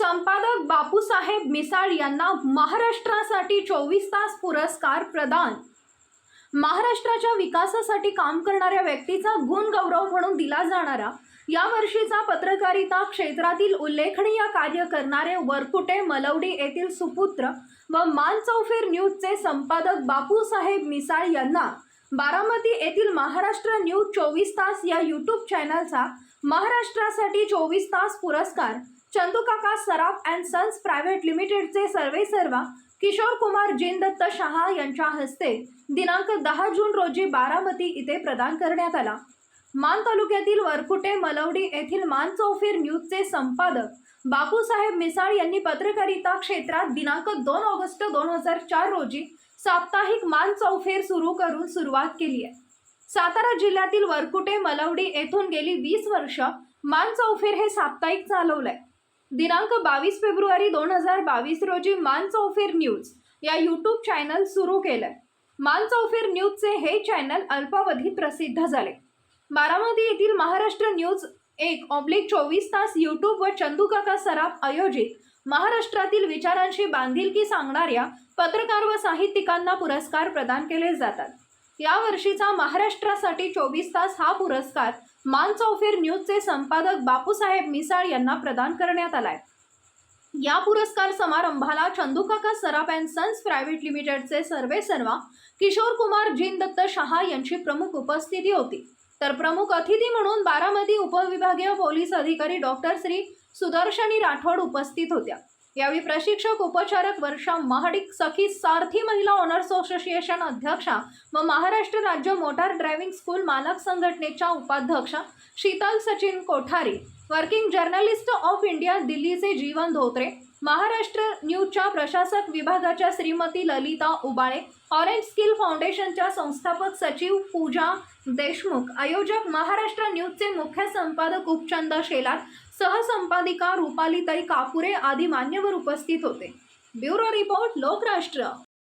संपादक बापूसाहेब मिसाळ यांना महाराष्ट्रासाठी चोवीस तास पुरस्कार प्रदान. महाराष्ट्राच्या विकासासाठी काम करणाऱ्या व्यक्तीचा गुण गौरव म्हणून दिला जाणारा या वर्षीचा पत्रकारिता क्षेत्रातील उल्लेखनीय कार्य करणारे वरकुटे मलवडी येथील सुपुत्र व मानचौफेर न्यूजचे संपादक बापूसाहेब मिसाळ यांना बारामती येथील महाराष्ट्र न्यूज चोवीस तास या यूट्यूब चॅनलचा महाराष्ट्रासाठी चोवीस तास पुरस्कार Chandukaka Saraf and sons private लिमिटेडचे सर्वे सर्वा किशोर कुमार जिनदत्त शहा यांच्या हस्ते दिनांक दहा जून रोजी बारामती इथे प्रदान करण्यात आला. मान तालुक्यातील वरकुटे मलवडी येथील मान चौफेर न्यूजचे संपादक बापूसाहेब मिसाळ यांनी पत्रकारिता क्षेत्रात दिनांक दोन ऑगस्ट दोन हजार चार रोजी साप्ताहिक मान चौफेर सुरू करून सुरुवात केली आहे. सातारा जिल्ह्यातील वरकुटे मलवडी येथून गेली वीस वर्ष मान चौफेर हे साप्ताहिक चालवलंय. दिनांक बावीस फेब्रुवारी दोन हजार बावीस रोजी मान चौफेर न्यूज या यूट्यूब चॅनल सुरू केलंय. मान चौफेर न्यूजचे हे चॅनल अल्पावधीत प्रसिद्ध झाले. बारामती येथील महाराष्ट्र न्यूज एक ऑब्लिक चोवीस तास यूट्यूब व चंदूकाका सराफ आयोजित. महाराष्ट्रातील विचारांशी बांधिलकी सांगणाऱ्या पत्रकार व साहित्यिकांना पुरस्कार प्रदान केले जातात. यावर्षीचा महाराष्ट्रासाठी चोवीस तास हा पुरस्कार मान चौफेर न्यूजचे संपादक बापूसाहेब मिसाळ यांना प्रदान करण्यात आलाय. या पुरस्कार समारंभाला Chandukaka Saraf and sons private लिमिटेडचे सर्वे सर्वा किशोर कुमार जिनदत्त शहा यांची प्रमुख उपस्थिती होती. तर प्रमुख अतिथी म्हणून बारामती उपविभागीय पोलीस अधिकारी डॉक्टर श्री सुदर्शनी राठोड उपस्थित होत्या. यावेळी प्रशिक्षक उपचारक वर्षा महाडिक सखी सारथी महिला ऑनर्स असोसिएशन अध्यक्षा व महाराष्ट्र राज्य मोटार ड्रायव्हिंग स्कूल मालक संघटनेच्या उपाध्यक्षा Sheetal Sachin Kothari working journalist of India दिल्लीचे जीवन धोत्रे महाराष्ट्र न्यूजच्या प्रशासक विभागाच्या श्रीमती ललिता उबाळे ऑरेंज स्किल फाउंडेशनच्या संस्थापक सचिव पूजा देशमुख आयोजक महाराष्ट्र न्यूजचे मुख्य संपादक उपचंद शेलार सहसंपादिका रुपालीताई कापुरे आदी मान्यवर उपस्थित होते. Bureau report Lokrashtra.